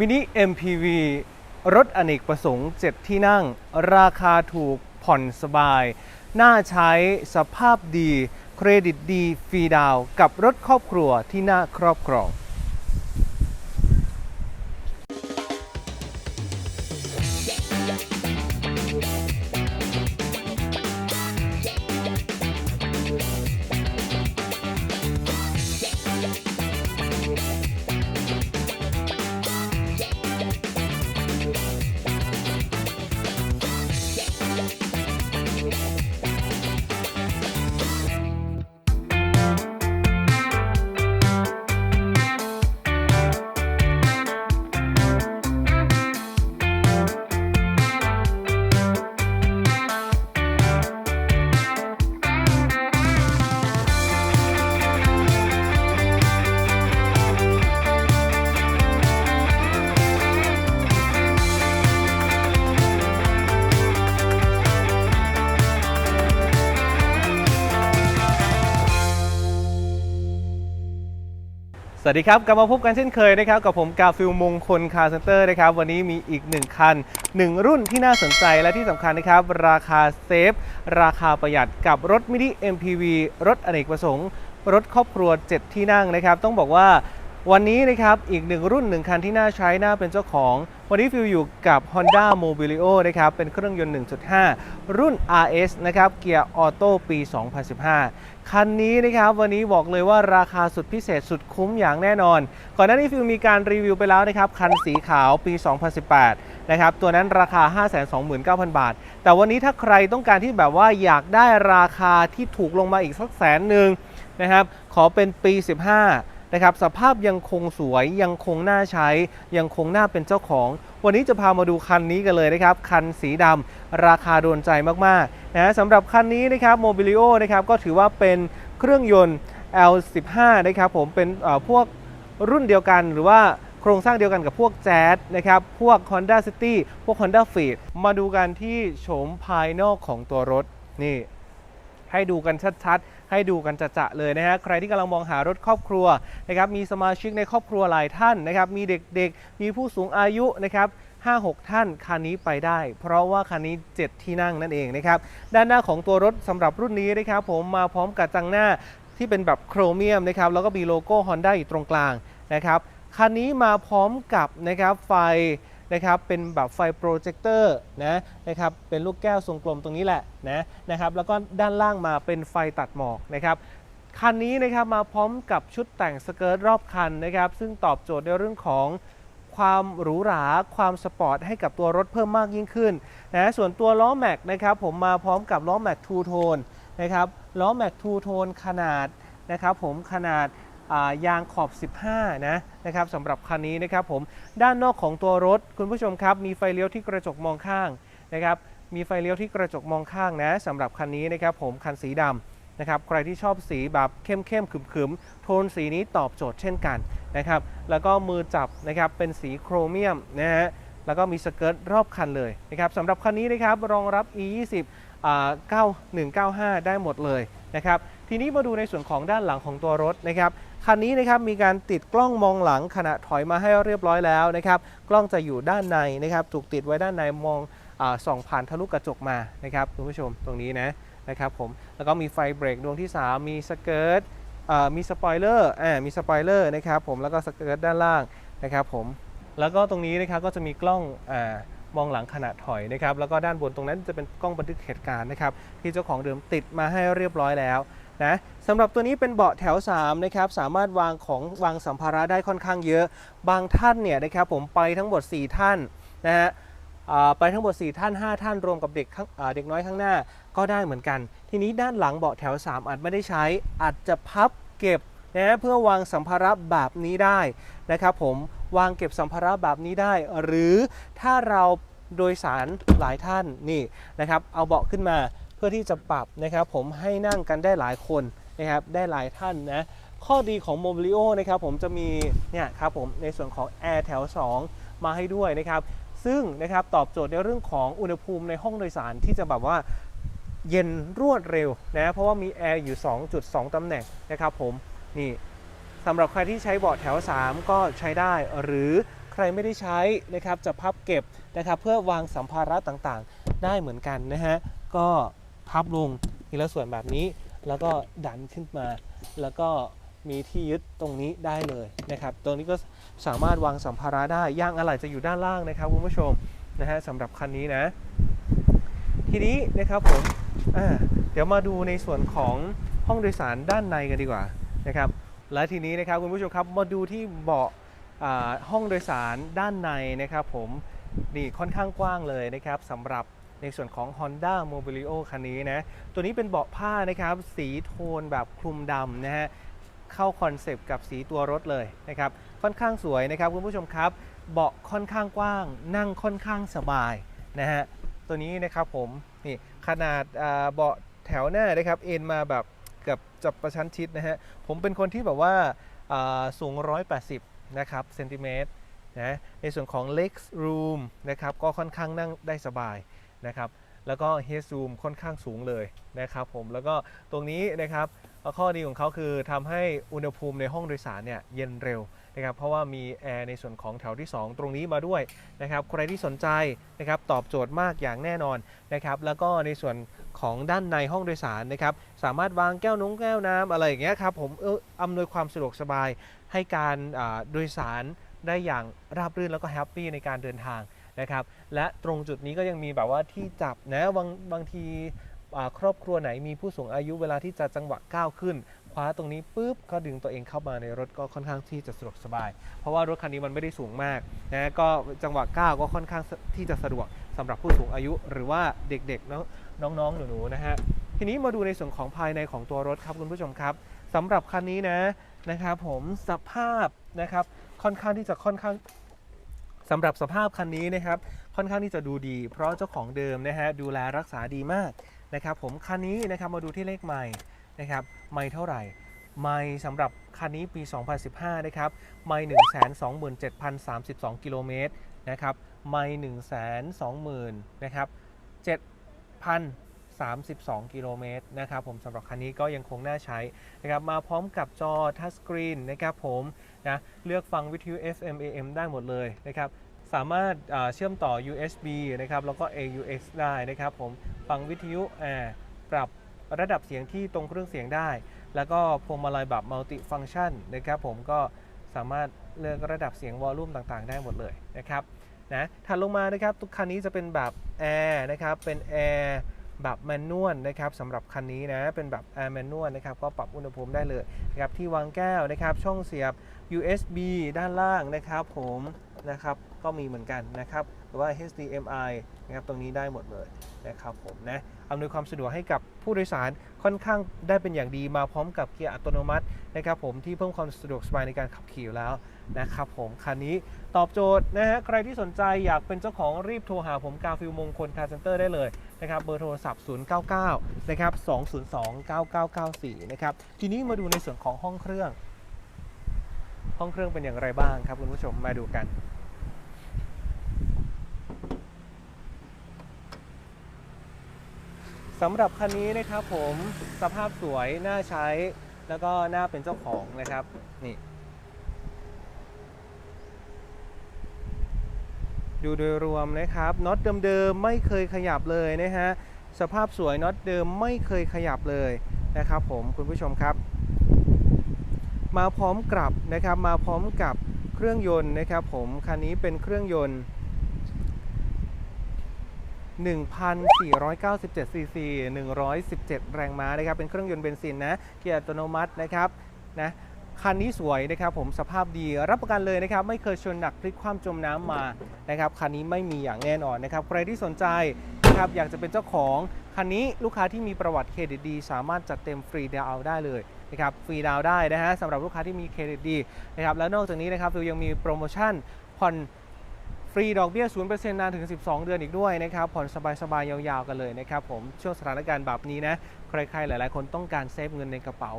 มินิ MPV รถอเนกประสงค์ 7 ที่นั่ง ราคาถูกผ่อนสบาย น่าใช้สภาพดี เครดิตดีฟรีดาว กับรถครอบครัวที่น่าครอบครอง วัสดีครับ กลับมาพบกันเช่นเคยนะครับ กับผมกาฟิลมงคลคาร์เซนเตอร์นะครับ วันนี้มีอีก 1 คัน 1 รุ่นที่น่าสนใจและที่สำคัญนะครับ ราคาเซฟ ราคาประหยัดกับรถมินิ MPV รถอเนกประสงค์ รถครอบครัว 7 ที่นั่งนะครับ ต้องบอกว่าวันนี้นะครับอีกหนึ่งรุ่นหนึ่งคันที่น่าใช้น่าเป็นเจ้าของ วันนี้ฟิลอยู่กับ Honda Mobilio นะครับ เป็นเครื่องยนต์ 1.5 รุ่น RS นะครับ เกียร์ออโต้ปี 2015 คันนี้นะครับ วันนี้บอกเลยว่าราคาสุดพิเศษสุดคุ้มอย่างแน่นอน ก่อนหน้านี้ฟิลมีการรีวิวไปแล้วนะครับ คันสีขาวปี 2018 นะครับ ตัวนั้นราคา 529,000 บาท แต่วันนี้ถ้าใครต้องการที่แบบว่าอยากได้ราคาที่ถูกลงมาอีกสักแสนหนึ่งนะครับ ขอเป็นปี 15 นะครับสภาพยังคงสวยยังคงน่าใช้ ยังคงน่าเป็นเจ้าของ วันนี้จะพามาดูคันนี้กันเลยนะครับ คันสีดำราคาโดนใจมากๆนะสำหรับคันนี้นะครับโมบิลิโอนะครับก็ถือว่าเป็นเครื่องยนต์ L15 นะครับผมเป็นพวกรุ่นเดียวกันหรือว่าโครงสร้างเดียวกันกับพวกแจ๊สนะครับ พวก Honda City พวก Honda Fit มาดูกันที่โฉมภายนอกของตัวรถนี่ ให้ดูกันชัดๆ ให้ดูกันจะๆเลยนะฮะใครที่กำลังมองหารถครอบครัวนะครับมีสมาชิกในครอบครัวหลายท่านนะครับมีเด็กๆ มีผู้สูงอายุนะครับ5-6 ท่านคันนี้ไปได้ เพราะว่าคันนี้ 7 ที่นั่งนั่นเองนะครับด้านหน้าของตัวรถสำหรับรุ่นนี้นะครับผมมาพร้อมกับจังหน้าที่เป็นแบบโครเมียมนะครับแล้วก็มีโลโก้ Honda อยู่ตรงกลางนะครับคันนี้มาพร้อมกับนะครับไฟ นะครับเป็นแบบไฟโปรเจคเตอร์นะนะครับเป็นลูกแก้วทรงกลมตรงนี้แหละนะนะครับแล้วก็ด้านล่างมาเป็นไฟตัดหมอกนะครับคันนี้นะครับมาพร้อมกับชุดแต่งสเกิร์ตรอบคันนะครับซึ่งตอบโจทย์ในเรื่องของความหรูหรา ความสปอร์ตให้กับตัวรถเพิ่มมากยิ่งขึ้นนะส่วนตัวล้อแม็กนะครับผมมาพร้อมกับล้อแม็กทูโทนนะครับล้อแม็กทูโทนขนาดนะครับผมขนาด ยางขอบ 15 นะนะครับสำหรับคันนี้นะครับผมด้านนอกของตัวรถคุณผู้ชมครับ มีไฟเลี้ยวที่กระจกมองข้างนะครับมีไฟเลี้ยวที่กระจกมองข้างนะสำหรับคันนี้นะครับผมคันสีดำนะครับใครที่ชอบสีแบบเข้มเข้มๆขึมโทนสีนี้ตอบโจทย์เช่นกันนะครับแล้วก็มือจับนะครับเป็นสีโครเมียมนะฮะแล้วก็มีสเกิร์ตรอบคันเลยนะครับสำหรับคันนี้นะครับรองรับ E20 9195 ได้หมดเลยนะครับ ทีนี้มาดูในส่วนของด้านหลังของตัวรถนะครับคันนี้นะครับมีการติดกล้องมองหลังขณะถอยมาให้เรียบร้อยแล้วนะครับกล้องจะอยู่ด้านในนะครับถูกติดไว้ด้านในมองอส่องผ่านทะลุกระจกมานะครับคุณผู้ชมตรงนี้นะนะครับผมแล้วก็มีไฟเบรกดวงที่ 3 มีสเกิร์ตมีสปอยเลอร์อ่ามีสปอยเลอร์นะครับผมแล้วก็สเกิร์ตด้านล่างนะครับผมแล้วก็ตรงนี้นะครับก็จะมีกล้องอ่ามองหลังขณะถอยนะครับแล้วก็ด้านบนตรงนั้นจะเป็นกล้องบันทึกเหตุการณ์นะครับที่เจ้าของเดิมติดมาให้เรียบร้อยแล้ว นะสำหรับตัวนี้เป็นเบาะแถว3นะครับสามารถวางของวางสัมภาระได้ค่อนข้างเยอะ บางท่านเนี่ยนะครับผมไปทั้งหมด 4 ท่านนะฮะไปทั้งหมด 4 ท่าน 5 ท่านรวมกับเด็กเด็กน้อยข้างหน้าก็ได้เหมือนกัน ทีนี้ด้านหลังเบาะแถว 3 อาจไม่ได้ใช้อาจจะพับเก็บนะเพื่อวางสัมภาระแบบนี้ได้นะครับผมวางเก็บสัมภาระแบบนี้ได้ หรือถ้าเราโดยสารหลายท่านนี่นะครับเอาเบาะขึ้นมา เพื่อที่จะปรับนะครับผมให้นั่งกันได้หลายคนนะครับได้หลายท่านนะข้อดีของ Mobilio นะครับผมจะมีเนี่ยครับผมในส่วนของ Air แถว 2 มาให้ด้วยนะครับซึ่งนะครับตอบโจทย์ในเรื่องของอุณหภูมิในห้องโดยสารที่จะแบบว่าเย็นรวดเร็วนะเพราะว่ามีแอร์อยู่ 2.2 ตำแหน่งนะครับผมนี่สำหรับใครที่ใช้เบาะแถว 3 ก็ใช้ได้หรือใครไม่ได้ใช้นะครับจะพับเก็บนะครับเพื่อวางสัมภาระต่างๆ ได้เหมือนกันนะฮะก็ พับลงทีละส่วนแบบนี้ แล้วก็ดันขึ้นมา แล้วก็มีที่ยึดตรงนี้ได้เลยนะครับ ตรงนี้ก็สามารถวางสัมภาระได้ย่างอะไหล่จะอยู่ด้านล่างนะครับคุณผู้ชมนะฮะสำหรับคันนี้นะ ทีนี้นะครับผมเดี๋ยวมาดูในส่วนของห้องโดยสารด้านในกันดีกว่านะครับ และทีนี้นะครับคุณผู้ชมครับมาดูที่เบาะห้องโดยสารด้านในนะครับ ผมนี่ค่อนข้างกว้างเลยนะครับสำหรับ ในส่วนของ Honda Mobilio คันนี้นะ ตัวนี้เป็นเบาะผ้านะครับ สีโทนแบบคลุมดำนะฮะ เข้าคอนเซปต์กับสีตัวรถเลยนะครับ ค่อนข้างสวยนะครับคุณผู้ชมครับ เบาะค่อนข้างกว้าง นั่งค่อนข้างสบายนะฮะ ตัวนี้นะครับผม นี่ขนาดเบาะแถวหน้านะครับ เอ็นมาแบบเกือบจะประชันชิดนะฮะ ผมเป็นคนที่แบบว่าอ่าสูง 180 นะครับเซนติเมตรนะในส่วนของ leg room นะครับก็ค่อนข้างนั่งได้สบาย นะครับแล้วก็ head room ค่อนข้างสูงเลยนะครับผมแล้วก็ตรงนี้นะครับข้อดีของเขาคือทำให้อุณหภูมิในห้องโดยสารเนี่ยเย็นเร็วนะครับเพราะว่ามีแอร์ในส่วนของแถวที่ 2 ตรงนี้มาด้วยนะครับใครที่สนใจนะครับตอบโจทย์มากอย่างแน่นอนนะครับแล้วก็ในส่วนของด้านในห้องโดยสารนะครับสามารถวางแก้วน้งแก้วน้ำอะไรอย่างเงี้ยครับผมเอออำนวยความสะดวกสบายให้การโดยสารได้อย่างราบรื่นแล้วก็แฮปปี้ในการเดินทาง นะครับ และตรงจุดนี้ก็ยังมีแบบว่าที่จับนะบางบางทีครอบครัวไหนมีผู้สูงอายุเวลาที่จะจังหวะก้าวขึ้นคว้าตรงนี้ปุ๊บก็ดึงตัวเองเข้ามาในรถก็ค่อนข้างที่จะสะดวกสบาย เพราะว่ารถคันนี้มันไม่ได้สูงมากนะก็จังหวะก้าวก็ค่อนข้างที่จะสะดวกสำหรับผู้สูงอายุ หรือว่าเด็กๆน้องน้องๆหนูๆนะฮะทีนี้มาดูในส่วนของภายในของตัวรถครับคุณผู้ชมครับสำหรับคันนี้นะนะครับผมสภาพนะครับค่อนข้างที่จะค่อนข้าง สำหรับสภาพคันนี้นะครับค่อนข้างที่จะดูดี เพราะเจ้าของเดิมนะฮะดูแลรักษาดีมากนะครับผมคันนี้นะครับมาดูที่เลขไม่นะครับไม่เท่าไหร่ไม่สำหรับคันนี้ปี 2015 นะครับไม่127,032 กิโลเมตรนะครับไม่120,000นะครับ 32 กิโลเมตรนะครับผมสำหรับคันนี้ก็ยังคงน่าใช้นะครับมาพร้อมกับจอทัชสกรีนนะครับผมนะเลือกฟังวิทยุ FM AM ได้หมดเลยนะครับสามารถเชื่อมต่อ USB นะครับแล้วก็ AUX ได้นะครับผมฟังวิทยุอ่าปรับระดับเสียงที่ตรงเครื่องเสียงได้ แล้วก็พวงมาลัยแบบมัลติฟัง c t ชันนะครับผมก็สามารถเลือกระดับเสียงวอลลุ่มต่างๆ ได้หมดเลยนะครับนะถัดลงมานะครับทุกคันนี้จะเป็นแบบแอร์นะครับเป็นแอร์ แบบแมนนวลนะครับสำหรับคันนี้นะเป็นแบบแอร์แมนนวลนะครับก็ปรับอุณหภูมิได้เลยนะครับที่วางแก้วนะครับช่องเสียบ USB ด้านล่างนะครับผมนะครับก็มีเหมือนกันนะครับหรือว่า HDMI นะครับตรงนี้ได้หมดเลยนะครับผมนะอำนวยความสะดวกให้กับผู้โดยสารค่อนข้างได้เป็นอย่างดีมาพร้อมกับเกียร์อัตโนมัตินะครับผมที่เพิ่มความสะดวกสบายในการขับขี่แล้วนะครับผมคันนี้ตอบโจทย์นะฮะใครที่สนใจอยากเป็นเจ้าของรีบโทรหาผมกาฟิลมงคลคาร์เซ็นเตอร์ได้เลยนะครับเบอร์โทรศัพท์ 099 นะครับ 202 9994 นะครับทีนี้มาดูในส่วนของห้องเครื่อง ห้องเครื่องเป็นอย่างไรบ้างครับคุณผู้ชมมาดูกัน สำหรับคันนี้นะครับผมสภาพสวยน่าใช้แล้วก็น่าเป็นเจ้าของนะครับนี่ดูโดยรวมนะครับน็อตเดิมๆไม่เคยขยับเลยนะฮะสภาพสวยน็อตเดิมไม่เคยขยับเลยนะครับผมคุณผู้ชมครับ มาพร้อมกับนะครับมาพร้อมกับเครื่องยนต์นะครับผมคันนี้เป็นเครื่องยนต์ 1,497 ซีซี 117 แรงม้านะครับ เป็นเครื่องยนต์เบนซินนะ เกียร์อัตโนมัตินะครับนะคันนี้สวยนะครับผมสภาพดีรับประกันเลยนะครับ ไม่เคยชนหนักพลิกคว่ำจมน้ำมานะครับคันนี้ไม่มีอย่างแน่นอนนะครับ ใครที่สนใจนะครับอยากจะเป็นเจ้าของคันนี้ลูกค้าที่มีประวัติเครดิตดี สามารถจัดเต็มฟรีดาวน์ได้เลยนะครับฟรีดาวน์ได้นะฮะสำหรับลูกค้าที่มีเครดิตดีนะครับแล้วนอกจากนี้นะครับเรายังมีโปรโมชั่นผ่อน รีดอกเบี้ย 0%นานถึง 12 เดือนอีกด้วยนะครับ ผ่อนสบายๆ ยาวๆ กันเลยนะครับผม ช่วงสถานการณ์แบบนี้นะ ใครๆ หลายๆ คนต้องการเซฟเงินในกระเป๋า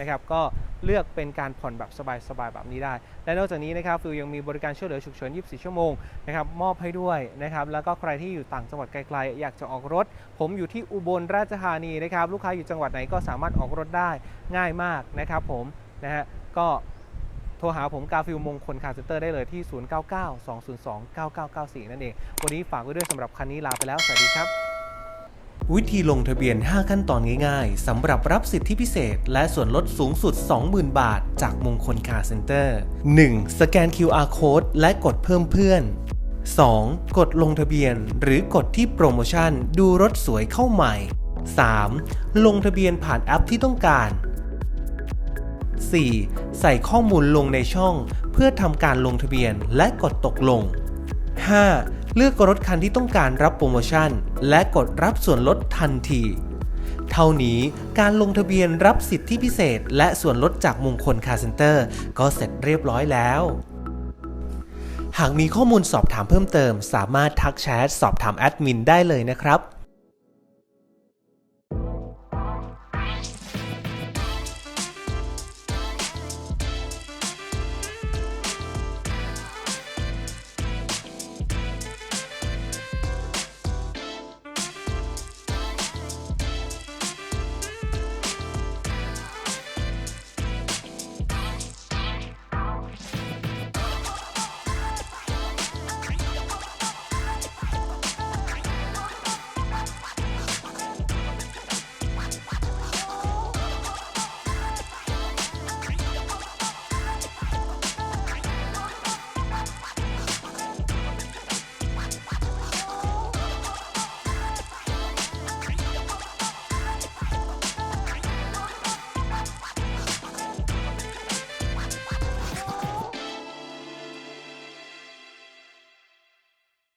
นะครับ ก็เลือกเป็นการผ่อนแบบสบายๆ แบบนี้ได้ และนอกจากนี้นะครับฟิลยังมีบริการช่วยเหลือฉุกเฉิน 24 ชั่วโมงนะครับ มอบให้ด้วยนะครับ แล้วก็ใครที่อยู่ต่างจังหวัดไกลๆ อยากจะออกรถ ผมอยู่ที่อุบลราชธานีนะครับ ลูกค้าอยู่จังหวัดไหนก็สามารถออกรถได้ง่ายมากนะครับผม นะฮะ ก็ ทรหาผมกาฟิลมงคลคาร์เซ็นเตอร์ได้เลยที่ 0992029994 นั่นเอง วันนี้ฝากไว้ด้วยสำหรับคันนี้ลาไปแล้ว สวัสดีครับ วิธีลงทะเบียน 5 ขั้นตอนง่ายๆสำหรับรับสิทธิพิเศษ และส่วนลดสูงสุด 20,000 บาท จากมงคลคาร์เซ็นเตอร์ 1. สแกน QR Code และกดเพิ่มเพื่อน 2. กดลงทะเบียนหรือกดที่โปรโมชั่นดูรถสวยเข้าใหม่ 3. ลงทะเบียนผ่านแอปที่ต้องการ 4. ใส่ข้อมูลลงในช่อง เพื่อทำการลงทะเบียนและกดตกลง 5. เลือกรถคันที่ต้องการรับโปรโมชั่น และกดรับส่วนลดทันที เท่านี้การลงทะเบียนรับสิทธิพิเศษ และส่วนลดจากมงคลคาร์เซนเตอร์ ก็เสร็จเรียบร้อยแล้ว หากมีข้อมูลสอบถามเพิ่มเติม สามารถทักแชทสอบถามแอดมินได้เลยนะครับ